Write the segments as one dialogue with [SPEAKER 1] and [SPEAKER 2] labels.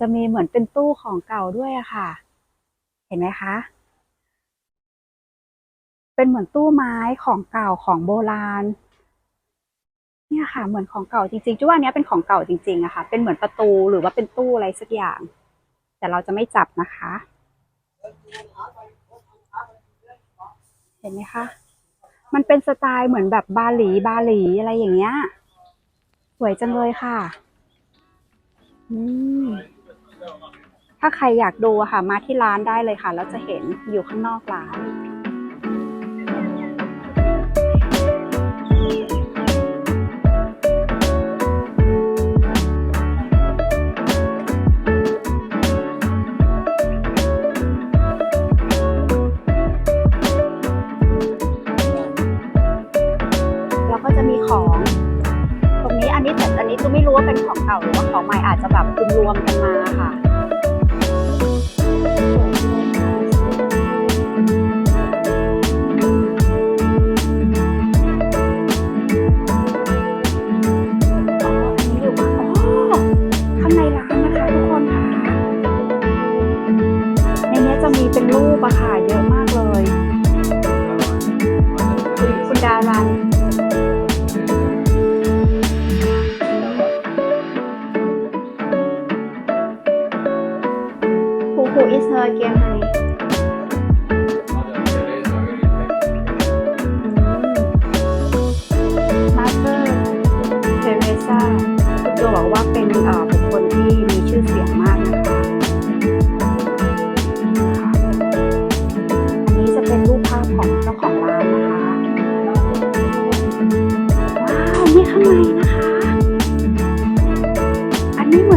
[SPEAKER 1] จะมีเหมือนเป็นตู้ของเก่าด้วยอะค่ะ เห็นไหมคะ เป็นเหมือนตู้ไม้ของเก่าของโบราณ เนี่ยค่ะ เหมือนของเก่าจริงๆจุ๊ว่าอันเนี้ยเป็นของเก่าจริงๆอะค่ะ เป็นเหมือนประตูหรือว่าเป็นตู้อะไรสักอย่าง แต่เราจะไม่จับนะคะ เห็นไหมคะ มันเป็นสไตล์เหมือนแบบบาหลีบาหลีอะไรอย่างเงี้ย สวยจังเลยค่ะอืม ถ้าใครอยากดูอะค่ะมาที่ร้านได้เลยค่ะ แล้วจะเห็นอยู่ข้างนอกร้าน ก่าหรือว่าของใหม่อาจจะแบบรวมๆกันมาค่ะ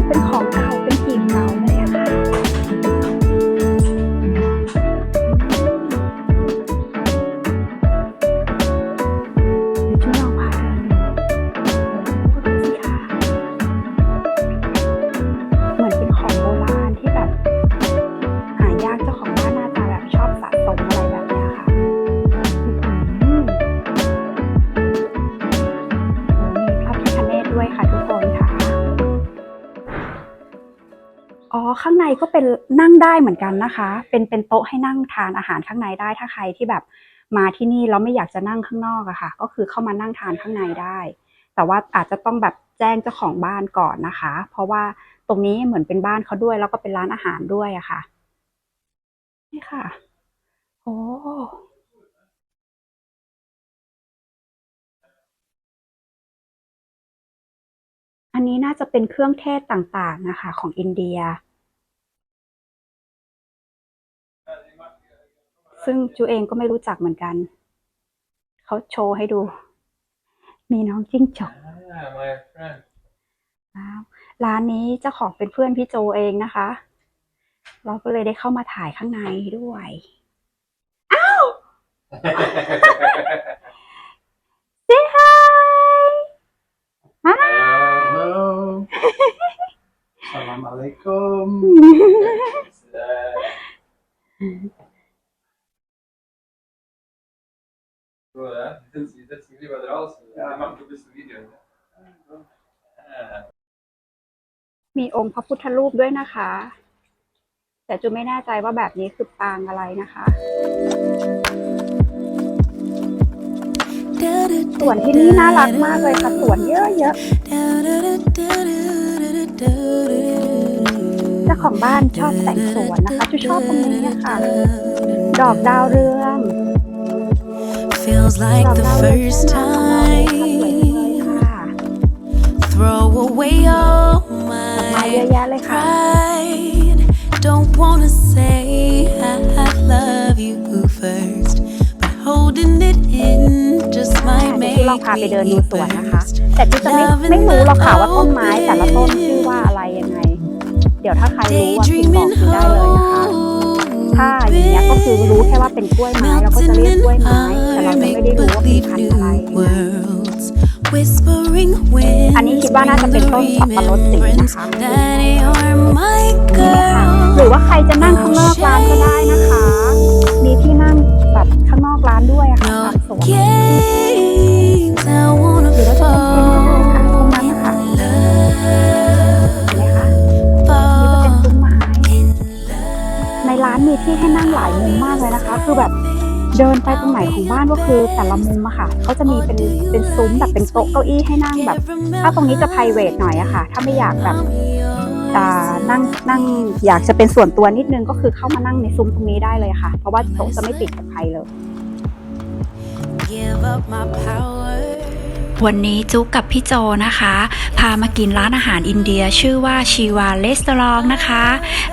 [SPEAKER 1] เหมือนเป็นของ เหมือนกันนะคะ เป็นเป็นโต๊ะให้นั่งทานอาหารข้างในได้ถ้าใครที่แบบมาที่นี่แล้วไม่อยากจะนั่งข้างนอกอะค่ะ ก็คือเข้ามานั่งทานข้างในได้ แต่ว่าอาจจะต้องแบบแจ้งเจ้าของบ้านก่อนนะคะ เพราะว่าตรงนี้เหมือนเป็นบ้านเขาด้วยแล้วก็เป็นร้านอาหารด้วยอะค่ะ นี่ค่ะ โอ้อันนี้น่าจะเป็นเครื่องเทศต่างๆนะคะ ของอินเดีย ซึ่งจูเองก็ไม่รู้จักเหมือนกัน เขาโชว์ให้ดู มีน้องจิ้งจอก
[SPEAKER 2] Ah, my friend.
[SPEAKER 1] ว้าวร้านนี้เจ้าของเป็นเพื่อนพี่โจเองนะคะ เราก็เลยได้เข้ามาถ่ายข้างในด้วย Say hi Hi
[SPEAKER 3] Hello. Salam alaikum.
[SPEAKER 2] It's, uh, Så, ja, det er det tidlig var draußen.
[SPEAKER 3] Ja.
[SPEAKER 2] Det macht du bist Video. ne? Ah.
[SPEAKER 1] มีองค์พระพุทธรูปด้วยนะคะ แต่จูไม่แน่ใจว่าแบบนี้คือปางอะไรนะคะ สวนที่นี่น่ารักมากเลยค่ะสวนเยอะๆเจ้าของบ้านชอบแต่งสวนนะคะจูชอบตรงนี้อะค่ะ ดอกดาวเรือง
[SPEAKER 4] Feels
[SPEAKER 1] ด
[SPEAKER 4] like
[SPEAKER 1] อก
[SPEAKER 4] the
[SPEAKER 1] ดาวเรือง
[SPEAKER 4] first
[SPEAKER 1] ที่มาของเราเลยค่ะสวยจังเลย
[SPEAKER 4] time.
[SPEAKER 1] ค่ะ
[SPEAKER 4] Throw away all
[SPEAKER 1] ดอกไม้เยอะ
[SPEAKER 4] my
[SPEAKER 1] แยะเลยค่ะ
[SPEAKER 4] pride. Don't wanna say I love you first, but holding it in just
[SPEAKER 1] ใช่
[SPEAKER 4] might
[SPEAKER 1] เดี๋ยวจูลอง
[SPEAKER 4] make
[SPEAKER 1] พาไป
[SPEAKER 4] me
[SPEAKER 1] เดินดูสวนนะคะ
[SPEAKER 4] burst.
[SPEAKER 1] แต่จูจะไม่ไม่รู้หรอกค่ะว่าต้นไม้แต่ละต้นชื่อว่าอะไรยังไง เดี๋ยวถ้าใครรู้ว่าพิมพ์บอก
[SPEAKER 4] Daydreaming
[SPEAKER 1] จูได้เลยนะคะ ถ้าอย่างเงี้ยก็คือรู้แค่ว่าเป็นกล้วยไม้เราก็จะเรียกกล้วยไม้แต่เราจะไม่ได้รู้ว่าเป็นพันธุ์อะไรนะ
[SPEAKER 4] worlds, whispering winds,
[SPEAKER 1] อันนี้คิดว่าน่าจะเป็นต้นสับปะรดสีนะคะ
[SPEAKER 4] that you're my
[SPEAKER 1] นี่ค่ะ
[SPEAKER 4] girl.
[SPEAKER 1] หรือว่าใครจะนั่งข้างนอกร้านก็ได้นะคะ มีที่นั่งแบบข้างนอกร้านด้วยอะค่ะ
[SPEAKER 4] No
[SPEAKER 1] ตามสวน
[SPEAKER 4] games, I wanna
[SPEAKER 1] หรือว่าจะเป็นที่นั่งค่ะตรงนั้น
[SPEAKER 4] fall
[SPEAKER 1] นะคะ
[SPEAKER 4] in love.
[SPEAKER 1] เห็นไหมคะ มีที่ให้นั่งหลายมุมมากเลยนะคะ คือแบบเดินไปตรงไหนของบ้านก็คือแต่ละมุมอะค่ะเขาจะมีเป็นเป็นซุ้มแบบเป็นโต๊ะเก้าอี้ให้นั่งแบบ ถ้าตรงนี้จะ p r i v a t หน่อยอะค่ะ ถ้าไม่อยากแบบอ่านั่งนั่งอยากจะเป็นส่วนตัวนิดนึงก็คือเข้ามานั่งในซุ้มตรงนี้ได้เลยค่ะ เพราะว่าโต๊ะจะไม่ติดกับใครเลย
[SPEAKER 5] วันนี้จุ๊กกับพี่โจนะคะ พามากินร้านอาหารอินเดียชื่อว่าชีวาเลสตอรองนะคะ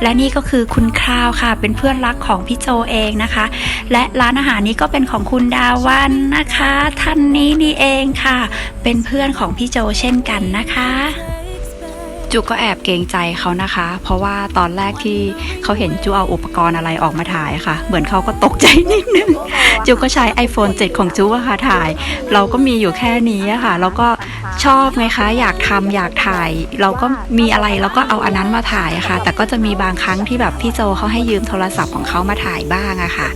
[SPEAKER 5] และนี่ก็คือคุณคราวค่ะ เป็นเพื่อนรักของพี่โจเองนะคะ และร้านอาหารนี้ก็เป็นของคุณดาวันนะคะ ท่านนี้นี่เองค่ะ เป็นเพื่อนของพี่โจเช่นกันนะคะ จุกก็แอบเกรงใจเขานะคะ เพราะว่าตอนแรกที่เขาเห็นจูเอาอุปกรณ์อะไรออกมาถ่ายอะค่ะ เหมือนเขาก็ตกใจนิดนึง จูก็ใช้ iPhone 7 ของจูอะค่ะถ่าย เราก็มีอยู่แค่นี้อะค่ะ แล้วก็ชอบไงคะ อยากทำอยากถ่าย เราก็มีอะไรเราก็เอาอันนั้นมาถ่ายอะค่ะ แต่ก็จะมีบางครั้งที่แบบพี่โจเขาให้ยืมโทรศัพท์ของเขามาถ่ายบ้างอะค่ะ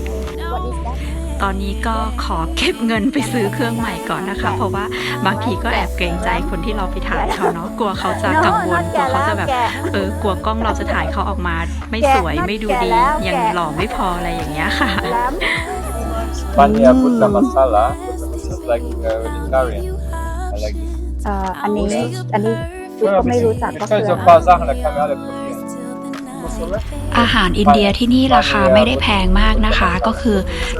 [SPEAKER 5] ตอนนี้ก็ขอเก็บเงินไปซื้อเครื่องใหม่ก่อนนะคะ เพราะว่าบางทีก็แอบเกรงใจคนที่เราไปถ่ายเขาเนาะกลัวเขาจะกังวลกลัวเขาจะแบบเออกลัวกล้องเราจะถ่ายเขาออกมา ไม่สวยไม่ดูดียังหล่อไม่พออะไรอย่างเงี้ยค่ะ
[SPEAKER 2] Pania putta masala, putta masala like uh, vegetarian. I like this.
[SPEAKER 1] เอ่ออันนี้อันนี้จุ๊กก็ไม่รู้จักก็คือ
[SPEAKER 2] Because
[SPEAKER 1] อะ
[SPEAKER 2] of
[SPEAKER 1] ไอา
[SPEAKER 5] หารอินเดียที่นี่ราคาไม่ได้แพงมากนะคะ ก็คือ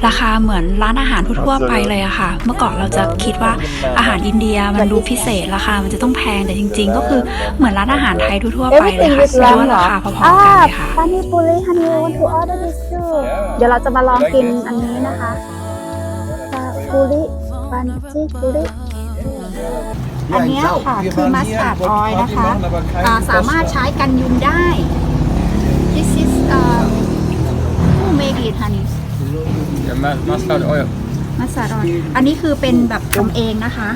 [SPEAKER 5] ราคาเหมือนร้านอาหารทั่วๆไปเลยอะค่ะ เมื่อก่อนเราจะคิดว่าอาหารอินเดียมันดูพิเศษราคามันจะต้องแพงแต่จริง ๆ ก็คือเหมือนร้านอาหารไทยทั่วๆไปเลย
[SPEAKER 1] Everything
[SPEAKER 5] ค่ะ
[SPEAKER 1] with
[SPEAKER 5] คิด
[SPEAKER 1] lamb
[SPEAKER 5] ว่า
[SPEAKER 1] เหร
[SPEAKER 5] รา
[SPEAKER 1] อ
[SPEAKER 5] คาพอๆกันเลยค่ะ
[SPEAKER 1] ปานิปุริฮันยูวันทูออเดอร์ดิสทูเดี๋ยวเราจะมาลองกินอันนี้นะคะปาปุริปันจิปุริอันเนี้ยค่ะคือมัสตาร์ดออยล์นะคะอ่าสามารถใช้กันยุงได้ This is uh who make it honey
[SPEAKER 2] Yeah, ma- mustard oil.
[SPEAKER 1] มัสตาร์ดออยล์อันนี้คือเป็นแบบทำเองนะคะ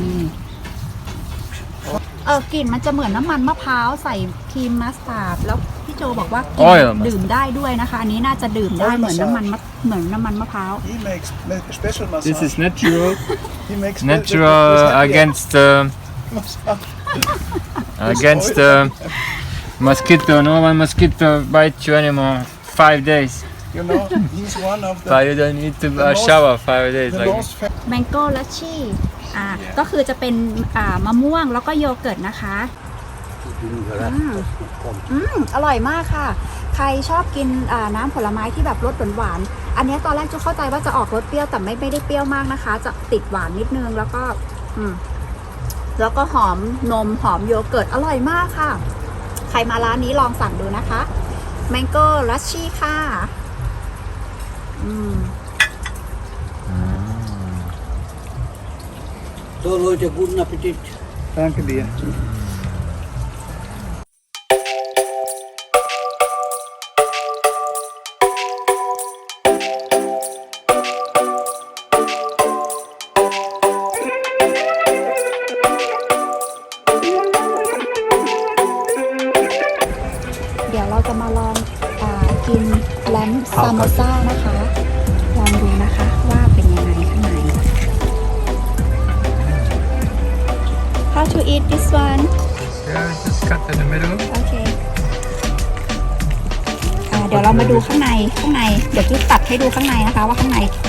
[SPEAKER 1] นี่เออกลิ่นมันจะเหมือนน้ำมันมะพร้าวใส่ครีมมัสตาร์ดแล้วพี่โจบอกว่ากิน
[SPEAKER 2] Oil
[SPEAKER 1] ดื่มได้ด้วยนะคะ อันนี้น่าจะดื่มได้
[SPEAKER 3] Oil
[SPEAKER 1] เหมือนน้ำมัน
[SPEAKER 3] massage
[SPEAKER 1] มะเหมือนน้ำมันมะพร้าว
[SPEAKER 3] He makes ma- special massage.
[SPEAKER 2] This is natural,
[SPEAKER 3] he makes spe-
[SPEAKER 2] natural
[SPEAKER 3] special-
[SPEAKER 2] against uh,
[SPEAKER 3] massage.
[SPEAKER 2] against uh, mosquito. No one mosquito bite you anymore. Five days,
[SPEAKER 3] You know, he's one of the,
[SPEAKER 2] but you don't need to
[SPEAKER 3] The
[SPEAKER 2] uh,
[SPEAKER 3] most-
[SPEAKER 2] shower five days.
[SPEAKER 3] the
[SPEAKER 2] Like
[SPEAKER 3] most fa-
[SPEAKER 1] แมงโก้ลัชชี่อ่าก็คือจะเป็นอ่ามะม่วงแล้วก็โยเกิร์ตนะคะอืมอืมอร่อยมากค่ะ ใครชอบกินอ่าน้ำผลไม้ที่แบบรสหวานๆอันเนี้ยตอนแรกจะเข้าใจว่าจะออกรสเปรี้ยวแต่ไม่ไม่ได้เปรี้ยวมากนะคะ จะติดหวานนิดนึงแล้วก็ อืมแล้วก็หอมนมหอมโยเกิร์ตอร่อยมากค่ะ ใครมาร้านนี้ลองสั่งดูนะคะแมงโก้ลัชชี่ค่ะ อืม
[SPEAKER 6] So Leute, guten Appetit.
[SPEAKER 3] Danke dir.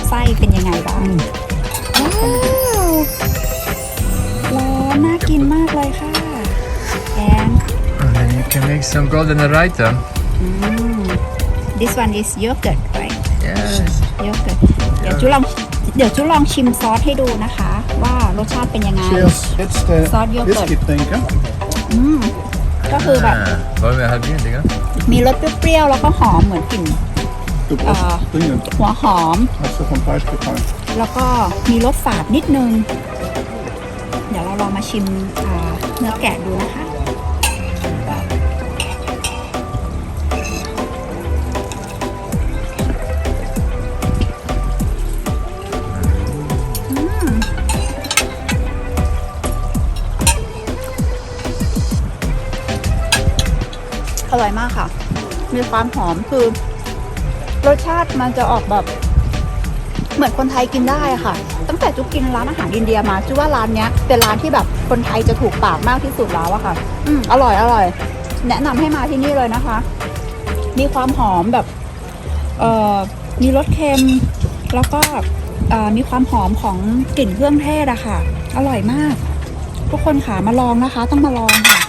[SPEAKER 1] ไส้เป็นยังไงบ้างว้าวแล้วน่ากินมากเลยค่ะแอน
[SPEAKER 2] And then you can make some golden raita.
[SPEAKER 1] อืม this one is yogurt right
[SPEAKER 2] Yes.
[SPEAKER 1] เยอะเกินเดี๋ยวจุลองเดี๋ยวจุลองชิมซอสให้ดูนะคะ ว่ารสชาติเป็นยังไง
[SPEAKER 3] Cheers. It's the
[SPEAKER 1] Salt yogurt.
[SPEAKER 3] biscuit thinker.
[SPEAKER 1] อืมก็คือแบบ
[SPEAKER 2] Ah, Wollen wir halbieren, Digga?
[SPEAKER 1] มีรสเปรี้ยวๆแล้วก็หอมเหมือนกลิ่น
[SPEAKER 3] Du brauchst
[SPEAKER 1] Ah.
[SPEAKER 3] dringend.
[SPEAKER 1] หัวหอม
[SPEAKER 3] Hast du vom Fleisch getan?
[SPEAKER 1] แล้วก็มีรสฝาดนิดนึง เดี๋ยวเราลองมาชิมอ่าเนื้อแกะดูนะคะอืมอร่อยมากค่ะ มีความหอมคือ รสชาติมันจะออกแบบ เหมือนคนไทยกินได้ค่ะ ตั้งแต่จุกกินร้านอาหารอินเดียมาจุว่าร้านเนี้ยเป็นร้านที่แบบคนไทยจะถูกปากมากที่สุดแล้วอะค่ะ อืมอร่อยอร่อย แนะนำให้มาที่นี่เลยนะคะ มีความหอมแบบ เอ่อมีรสเค็ม แล้วก็เอ่อมีความหอมของกลิ่นเครื่องเทศอะค่ะ อร่อยมาก ทุกคนค่ะมาลองนะคะ ต้องมาลองค่ะ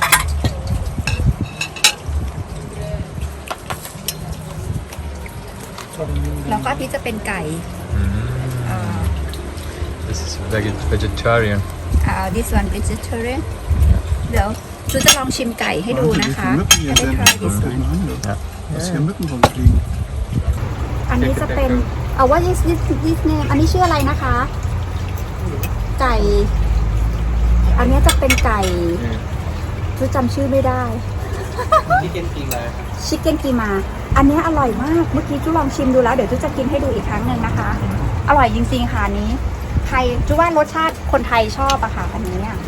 [SPEAKER 1] แล้วก็ที่จะเป็นไก่เอ่อ
[SPEAKER 2] This is veg- vegetarian.
[SPEAKER 1] อ่า this one vegetarian เดี๋ยวจูจะลองชิมไก่ให้ดูนะคะ
[SPEAKER 3] Mücken hier
[SPEAKER 1] Can I
[SPEAKER 3] sind.
[SPEAKER 1] try this one?
[SPEAKER 2] Ja.
[SPEAKER 3] Was hier Mücken rumfliegen.
[SPEAKER 1] อันนี้จะเป็นเอ่อ what is this this name อันนี้ชื่ออะไรนะคะ ไก่ อันนี้จะเป็นไก่จูจำชื่อไม่ได้ ชิคเก้นกีมาชิคเก้นกีมา อันนี้อร่อยมาก เมื่อกี้จูลองชิมดูแล้ว เดี๋ยวจูจะกินให้ดูอีกครั้งหนึ่งนะคะ อร่อยจริงๆค่ะอันนี้ไทยจูว่ารสชาติคนไทยชอบอะค่ะอันนี้อะ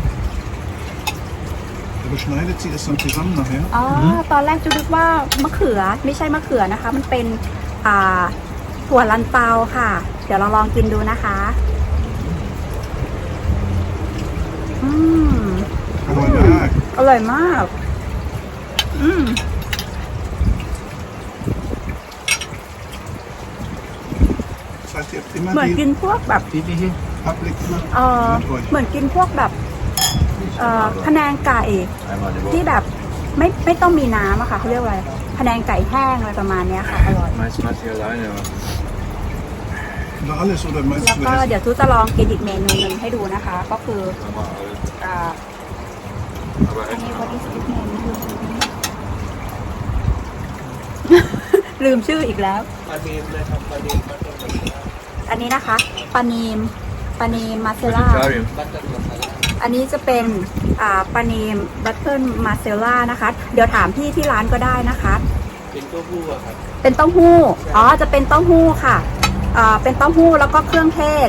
[SPEAKER 3] Da beschneidet sie es dann zusammen nachher.
[SPEAKER 1] อ๋อตอนแรกจูนึกว่ามะเขือไม่ใช่มะเขือนะคะ มันเป็นอ่าถั่วลันเตาค่ะ เดี๋ยวเราลองกินดูนะคะ อืม
[SPEAKER 3] Aber na,
[SPEAKER 1] อร่อยมาก อืม
[SPEAKER 3] das heißt, ihr habt
[SPEAKER 1] เหมือนกิ
[SPEAKER 3] die
[SPEAKER 1] นพวกแบบ
[SPEAKER 2] Die, die hier?
[SPEAKER 3] Public immer
[SPEAKER 1] เออ
[SPEAKER 3] mit euch.
[SPEAKER 1] เหมือนกินพวกแบบเอ่อพะแนงไก่
[SPEAKER 2] Einmal die
[SPEAKER 1] ที่แบบไม่ไม่ต้องมีน้ำอะค่ะเขาเรียกว่าอะไรพะแนงไก่แห้งอะไรประมาณเนี้ยค่ะอร่อย
[SPEAKER 2] Meist macht sie alleine, aber
[SPEAKER 3] Oder alles oder meinst
[SPEAKER 1] แล้ว
[SPEAKER 3] du
[SPEAKER 1] ก็
[SPEAKER 3] das?
[SPEAKER 1] เดี๋ยวทูจะลองกินอีกเมนูหนึ่งให้ดูนะคะ ก็คืออ่า
[SPEAKER 2] aber
[SPEAKER 1] อัน
[SPEAKER 2] echt
[SPEAKER 1] นี้ what is this name ลืมชื่ออีกแล้ว อันนี้นะคะปานีมปานีมมาเซล่า
[SPEAKER 2] vegetarian.
[SPEAKER 1] อันนี้จะเป็นอ่าปานีมบัตเทิลมาเซล่านะคะ เดี๋ยวถามพี่ที่ร้านก็ได้นะคะ เป็นเต้าหู้ครับ เป็นเต้าหู้ อ๋อ จะเป็นเต้าหู้ค่ะอ่าเป็นเต้าหู้แล้วก็เครื่องเทศ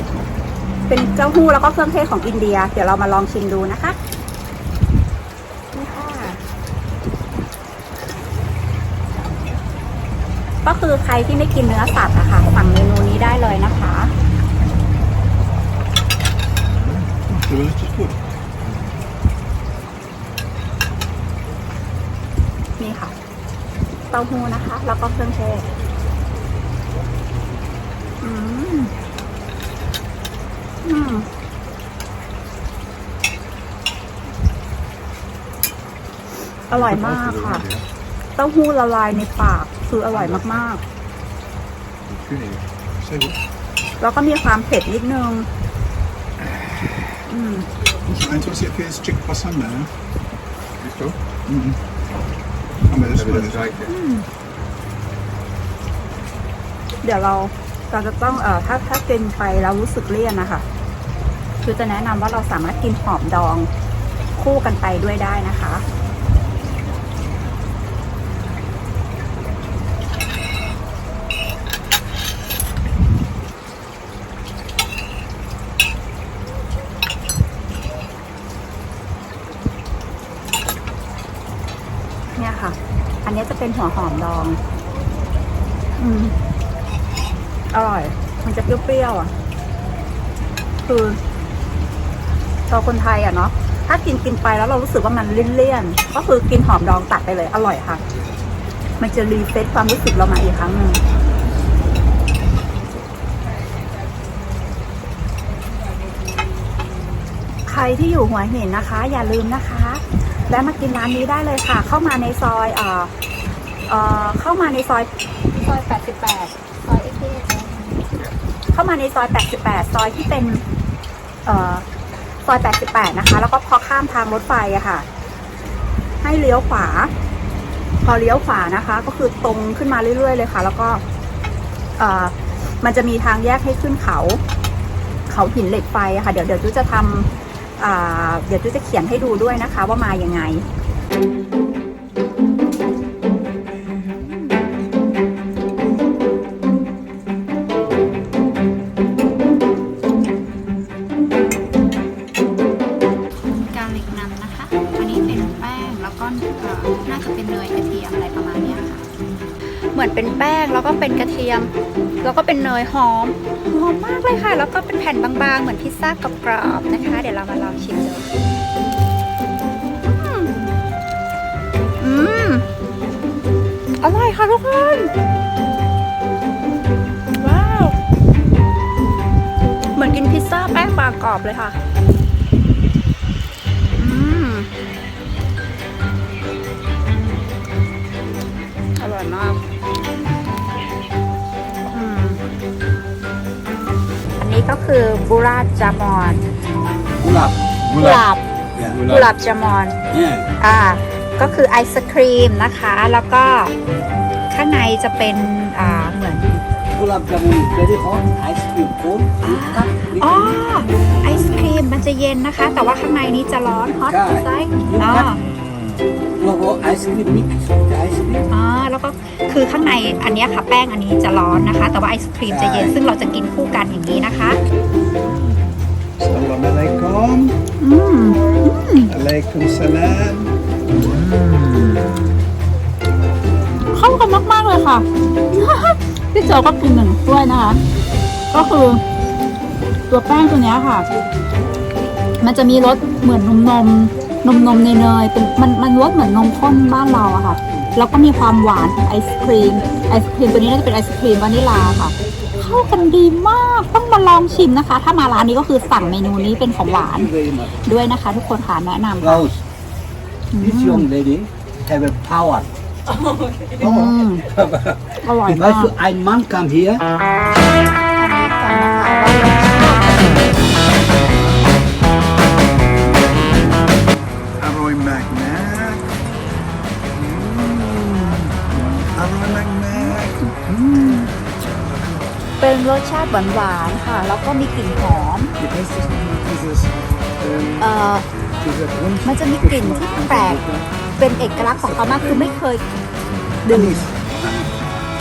[SPEAKER 1] เป็นเต้าหู้แล้วก็เครื่องเทศของอินเดีย เดี๋ยวเรามาลองชิมดูนะคะนี่ค่ะ ก็คือใครที่ไม่กินเนื้อสัตว์อะค่ะสั่งเมนูนี้ได้เลยนะคะ
[SPEAKER 3] Das ist richtig gut.
[SPEAKER 1] นี่ค่ะเต้าหู้นะคะ แล้วก็เครื่องเทศอืมอืมอร่อยมากค่ะ เต้าหู้ละลายในปาก คืออร่อยมาก
[SPEAKER 3] Sehr gut.
[SPEAKER 1] ๆแล้วก็มีความเผ็ดนิดนึง อืม
[SPEAKER 3] Das Einzige, was hier fehlt, ist Chick Pasanda. Ne?
[SPEAKER 2] Siehst du?
[SPEAKER 3] Mhm. Aber das
[SPEAKER 2] Da wird das
[SPEAKER 3] war
[SPEAKER 2] reicht.
[SPEAKER 1] เดี๋ยวเราเราจะต้องเอ่อถ้าถ้ากินไปแล้วรู้สึกเลี่ยนนะคะคือจะแนะนำว่าเราสามารถกินหอมดองคู่กันไปด้วยได้นะคะ เนี่ยค่ะ อันนี้จะเป็น หัวหอมดอง อืม อร่อย มันจะเปรี้ยวๆอะ คือเราคนไทยอะเนาะ ถ้ากินกินไปแล้วเรารู้สึกว่ามันเลี่ยนๆ ก็คือกินหอมดองตัดไปเลย อร่อยค่ะ มันจะรีเซ็ตความรู้สึกเรามาอีกครั้งหนึ่งใครที่อยู่หัวหินนะคะ อย่าลืมนะคะแวะมากินร้านนี้ได้เลยค่ะ เข้ามาในซอยอ่อ เอ่อเข้ามาในซอยซอย88ซอยเอเข้ามาในซอย 88 ซอยที่เป็นเอ่อซอย 88 นะคะ แล้วก็พอข้ามทางรถไฟอะค่ะ ให้เลี้ยวขวา พอเลี้ยวขวานะคะ ก็คือตรงขึ้นมาเรื่อยๆเลยค่ะ แล้วก็เอ่อมันจะมีทางแยกให้ขึ้นเขา เขาหินเหล็กไฟอะค่ะ เดี๋ยวเดี๋ยวจุจะทำอ่าเดี๋ยวจุจะเขียนให้ดูด้วยนะคะ ว่ามายังไง
[SPEAKER 5] ย
[SPEAKER 1] หอมหอมมากเลยค่ะ แล้วก็เป็นแผ่นบางๆ เหมือนพิซซ่ากรอบๆนะคะ เดี๋ยวเรามาลองชิมดูอืมอร่อยค่ะทุกคนว้าว เหมือนกินพิซซ่าแป้งบางกรอบเลยค่ะ ก็คือบุราจามอน
[SPEAKER 6] Gulab.
[SPEAKER 1] กุหลาบ
[SPEAKER 6] Yeah.
[SPEAKER 1] กุหลาบจามอน
[SPEAKER 6] Yeah.
[SPEAKER 1] อ่าก็คือไอศครีมนะคะ แล้วก็ข้างในจะเป็นอ่าเหมือน
[SPEAKER 6] Gulab jamun is very hot. Ice cream cold. You cut, you
[SPEAKER 1] อ๋อ
[SPEAKER 6] cut,
[SPEAKER 1] ไอศครีมมันจะเย็นนะคะ แต่ว่าข้างในนี้จะร้อนฮอต
[SPEAKER 6] ใช่
[SPEAKER 1] ไซส์
[SPEAKER 6] you
[SPEAKER 1] อ๋ อ
[SPEAKER 6] cut. No, no, ice cream mix with the ice cream.
[SPEAKER 1] อ๋อแล้วก็คือข้างในอันเนี้ยค่ะแป้งอันนี้จะร้อนนะคะ แต่ว่าไอศครีมจะเย็น
[SPEAKER 6] ใช่
[SPEAKER 1] ซึ่งเราจะกินคู่กันอย่างนี้นะคะ
[SPEAKER 3] Assalamualaikum.
[SPEAKER 1] อืม
[SPEAKER 3] Alaikum salam.
[SPEAKER 1] เข้ากันมาก ๆ เลยค่ะ พี่โจก็กินหนึ่งถ้วยนะคะ ก็คือ ตัวแป้งตัวเนี้ยค่ะ มันจะมีรสเหมือนนมนม นมนมเนยๆเป็นมันมันรสเหมือนนมข้นบ้านเราอะค่ะ แล้วก็มีความหวานของไอศครีมไอศครีมตัวนี้น่าจะเป็นไอศครีมวานิลาค่ะ เข้ากันดีมากต้องมาลองชิมนะคะ ถ้ามาร้านนี้ก็คือสั่งเมนูนี้เป็นของหวาน
[SPEAKER 6] Thank you very much.
[SPEAKER 1] ด้วยนะคะ ทุกคนค่ะแนะนำค่ะ
[SPEAKER 6] Rose, this young lady have a power.
[SPEAKER 1] อืมอร่อยมาก
[SPEAKER 6] Because I man come here,
[SPEAKER 1] เป็นรสชาติหวานๆค่ะ แล้วก็มีกลิ่นหอม
[SPEAKER 3] Because this is um,
[SPEAKER 1] เอ่อ
[SPEAKER 3] this is one
[SPEAKER 1] มันจะมีกลิ่นที่แปลก เป็นเอกลักษณ์ของเขามากคือไม่เคย ดื่ม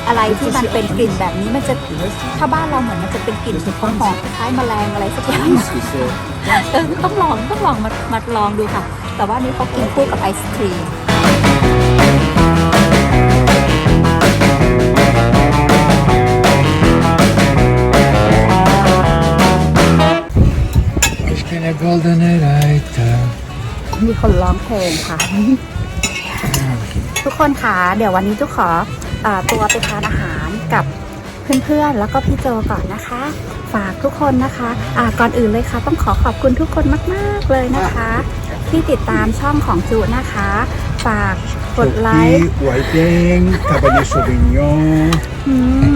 [SPEAKER 1] อะไรที่มันเป็นกลิ่นแบบนี้มันจะถ้าบ้านเราเหมือนมันจะเป็นกลิ่นหอมๆคล้ายๆแมลงอะไรสักอย่าง
[SPEAKER 6] this is uh,
[SPEAKER 1] เออต้องลองต้องลองมามาลองดูค่ะ แต่ว่านี่เขากินคู่กับไอศครีม
[SPEAKER 2] Ich bin a golden lighter.
[SPEAKER 1] มีคนร้องเพลงค่ะ ทุกคนค่ะเดี๋ยววันนี้จุกขอเออตัวไปทานอาหารกับเพื่อนๆ แล้วก็พี่โจก่อนนะคะ ฝากทุกคนนะคะอ่าก่อนอื่นเลยค่ะ ต้องขอขอบคุณทุกคนมากๆเลยนะคะ ที่ติดตามช่องของจูนะคะ ฝากกดไลค์
[SPEAKER 3] Turkey, Whiting, Cabernet Sauvignon.
[SPEAKER 1] อืม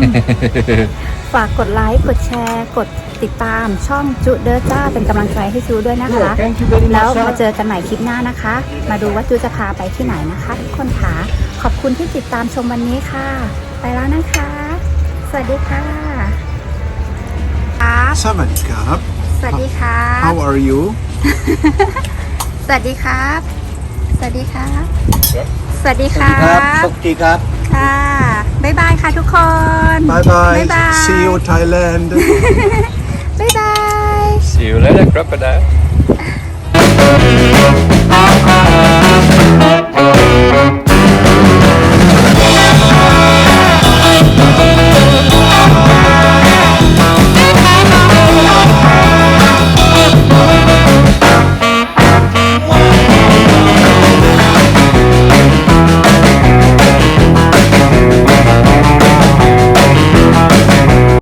[SPEAKER 1] ฝากกดไลค์กดแชร์ กดติดตามช่องจุเดอร์จ้าเป็นกำลังใจให้จูด้วยนะคะ
[SPEAKER 6] thank you very
[SPEAKER 1] แล้ว
[SPEAKER 6] much.
[SPEAKER 1] มา
[SPEAKER 6] sir.
[SPEAKER 1] เจอกันใหม่คลิปหน้านะคะ มาดูว่าจูจะพาไปที่ไหนนะคะทุกคนค่ะขอบคุณที่ติดตามชมวันนี้ค่ะ ไปแล้วนะคะ สวัสดีค่ะครับ
[SPEAKER 3] Sawadee
[SPEAKER 1] สวัสดีครับ
[SPEAKER 3] How are you?
[SPEAKER 1] สวัสดีครับ สวัสดีครับ สวัสดีค
[SPEAKER 6] สวัส
[SPEAKER 1] รั
[SPEAKER 6] ดีครับ
[SPEAKER 1] บ
[SPEAKER 6] สวัสดีครับ
[SPEAKER 1] ค่ะ บ๊ายบายค่ะทุกคน
[SPEAKER 3] Bye bye.
[SPEAKER 1] Bye bye.
[SPEAKER 3] See you Thailand.
[SPEAKER 1] บ๊ายบาย
[SPEAKER 2] See you later, crocodile.